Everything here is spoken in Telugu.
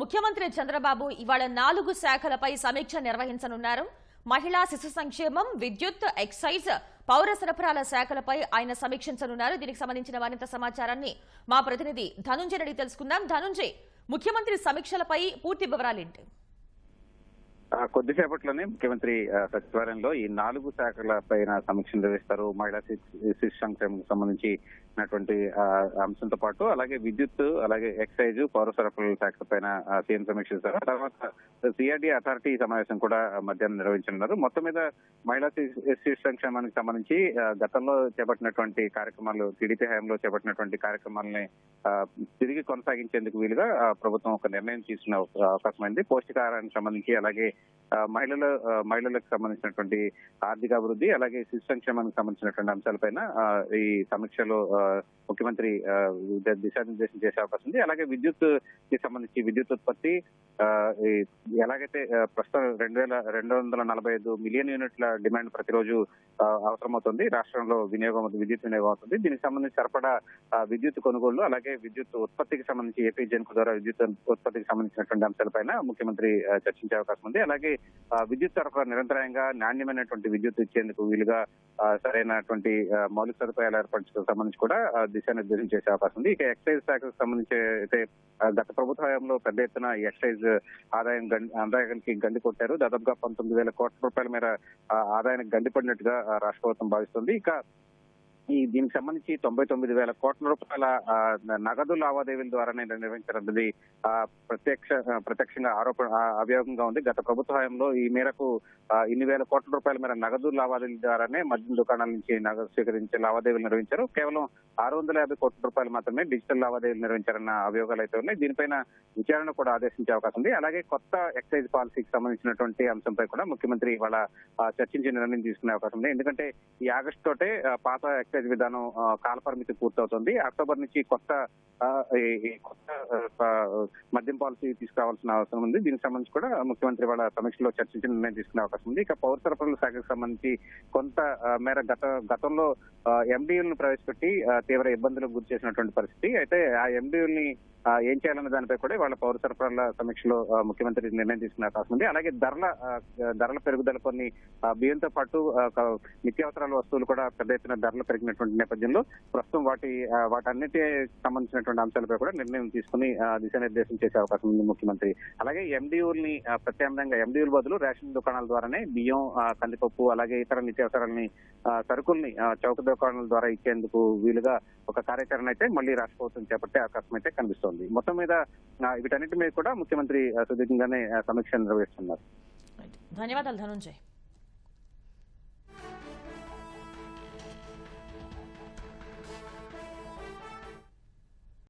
ముఖ్యమంత్రి చంద్రబాబు ఇవాళ నాలుగు శాఖలపై సమీక్ష నిర్వహించనున్నారు. మహిళా శిశు సంక్షేమం విద్యుత్ ఎక్సైజ్ పౌర సరఫరాల శాఖలపై ఆయన సమీక్షించనున్నారు. దీనికి సంబంధించిన మరింత సమాచారాన్ని మా ప్రతినిధి ధనుంజయ రెడ్డి తెలుసుకుందాం. ధనుంజయ్ ముఖ్యమంత్రి సమీక్షలపై పూర్తి వివరాలేంటి? కొద్దిసేపట్లోనే ముఖ్యమంత్రి సచివాలయంలో ఈ నాలుగు శాఖల పైన సమీక్ష నిర్వహిస్తారు. మహిళా శిశు సంక్షేమకు సంబంధించినటువంటి అంశంతో పాటు అలాగే విద్యుత్ అలాగే ఎక్సైజ్ పౌర సరఫరాల శాఖ పైన ఆ, సీఎం సమీక్షిస్తారు తర్వాత సిఆర్డీ అథారిటీ సమావేశం కూడా మధ్యాహ్నం నిర్వహించనున్నారు. మొత్తం మీద మహిళా శిశు సంక్షేమానికి సంబంధించి గతంలో చేపట్టినటువంటి కార్యక్రమాలు టీడీపీ హయాంలో చేపట్టినటువంటి కార్యక్రమాలని తిరిగి కొనసాగించేందుకు వీలుగా ప్రభుత్వం ఒక నిర్ణయం తీసుకున్న అవకాశమైంది. అయింది పౌష్టికాహారానికి సంబంధించి అలాగే మహిళల మహిళలకు సంబంధించినటువంటి ఆర్థిక అభివృద్ధి అలాగే శిశు సంక్షేమానికి సంబంధించినటువంటి అంశాలపైన ఈ సమీక్షలో ముఖ్యమంత్రి ఆ, దిశానిర్దేశం చేసే అవకాశం ఉంది. అలాగే విద్యుత్కి సంబంధించి విద్యుత్ ఉత్పత్తి ఎలాగైతే ప్రస్తుతం రెండు వేల రెండు వందల నలభై ఐదు మిలియన్ యూనిట్ల డిమాండ్ ప్రతిరోజు అవసరమవుతుంది. రాష్ట్రంలో వినియోగం విద్యుత్ వినియోగం అవుతుంది. దీనికి సంబంధించి సరిపడా విద్యుత్ కొనుగోళ్ళు అలాగే విద్యుత్ ఉత్పత్తికి సంబంధించి ఏపీ జెన్కు ద్వారా విద్యుత్ ఉత్పత్తికి సంబంధించినటువంటి అంశాలపైన ముఖ్యమంత్రి చర్చించే అవకాశం ఉంది. అలాగే విద్యుత్ సరఫరా నిరంతరాయంగా నాణ్యమైనటువంటి విద్యుత్ ఇచ్చేందుకు వీలుగా సరైనటువంటి మౌలిక సదుపాయాలు ఏర్పరచడం సంబంధించి కూడా దిశానిర్దేశం చేసే అవకాశం ఉంది. ఇక ఎక్సైజ్ శాఖకు సంబంధించి అయితే గత ప్రభుత్వ హయాంలో పెద్ద ఎత్తున ఈ ఎక్సైజ్ ఆదాయం ఆదాయానికి గండి కొట్టారు. దాదాపుగా పంతొమ్మిది వేల కోట్ల రూపాయల మేర ఆదాయానికి గండి పడినట్టుగా రాష్ట్ర ప్రభుత్వం భావిస్తుంది. ఇక ఈ దీనికి సంబంధించి తొంభై తొమ్మిది వేల కోట్ల రూపాయల నగదు లావాదేవీల ద్వారానే నిర్వహించనున్నది ప్రత్యక్ష ప్రత్యక్షంగా ఆరోపణ అభియోగంగా ఉంది. గత ప్రభుత్వ హయాంలో ఈ మేరకు ఇన్ని వేల కోట్ల రూపాయల మేర నగదు లావాదేవీల ద్వారానే మద్యం దుకాణాల నుంచి నగదు స్వీకరించి లావాదేవీలు నిర్వహించారు. కేవలం ఆరు వందల యాభై కోట్ల రూపాయలు మాత్రమే డిజిటల్ లావాదేవీలు నిర్వహించారన్న అభియోగాలు అయితే ఉన్నాయి. దీనిపైన విచారణ కూడా ఆదేశించే అవకాశం ఉంది. అలాగే కొత్త ఎక్సైజ్ పాలసీకి సంబంధించినటువంటి అంశంపై కూడా ముఖ్యమంత్రి ఇవాళ చర్చించి నిర్ణయం తీసుకునే అవకాశం ఉంది. ఎందుకంటే ఈ ఆగస్టు తోటే పాత ఎక్సైజ్ విధానం కాలపరిమితి పూర్తవుతుంది. అక్టోబర్ నుంచి కొత్త కొత్త మద్యం పాలసీ తీసుకురావాల్సిన అవసరం ఉంది. దీనికి సంబంధించి కూడా ముఖ్యమంత్రి వాళ్ళ సమీక్షలో చర్చించి నిర్ణయం తీసుకునే అవకాశం ఉంది. ఇక పౌర సరఫరాల శాఖకు సంబంధించి కొంత మేర గత గతంలో ఎండియులను ప్రవేశపెట్టి తీవ్ర ఇబ్బందులకు గురి చేసినటువంటి పరిస్థితి. అయితే ఆ ఎండియుల్ని ఏం చేయాలన్న దానిపై కూడా వాళ్ళ పౌర సరఫరాల సమీక్షలో ముఖ్యమంత్రి నిర్ణయం తీసుకునే అవకాశం ఉంది. అలాగే ధరల ధరల పెరుగుదల కొన్ని బియ్యంతో పాటు నిత్యావసరాల వస్తువులు కూడా పెద్ద ఎత్తున ధరలు పెరిగినటువంటి నేపథ్యంలో ప్రస్తుతం వాటి వాటన్నిటి సంబంధించినటువంటి అంశాలపై కూడా నిర్ణయం తీసుకుని ఆ, దిశానిర్దేశం చేసే అవకాశం ఉంది ముఖ్యమంత్రి. అలాగే ఎండియూల్ని ప్రత్యామ్నాయంగా ఎండియూల్ బదులు రేషన్ దుకాణాల ద్వారానే బియ్యం కందిపప్పు అలాగే ఇతర నిత్యావసరాలని సరుకుల్ని చౌక దుకాణాల ద్వారా ఇచ్చేందుకు వీలుగా ఒక కార్యాచరణ అయితే మళ్ళీ రాష్ట్ర ప్రభుత్వం చేపట్టే అవకాశం అయితే కనిపిస్తోంది. మొత్తం మీద వీటన్నిటి మీద కూడా ముఖ్యమంత్రి సుదీర్ఘంగానే సమీక్ష నిర్వహిస్తున్నారు. ధన్యవాదాలు ధనుంజయ్.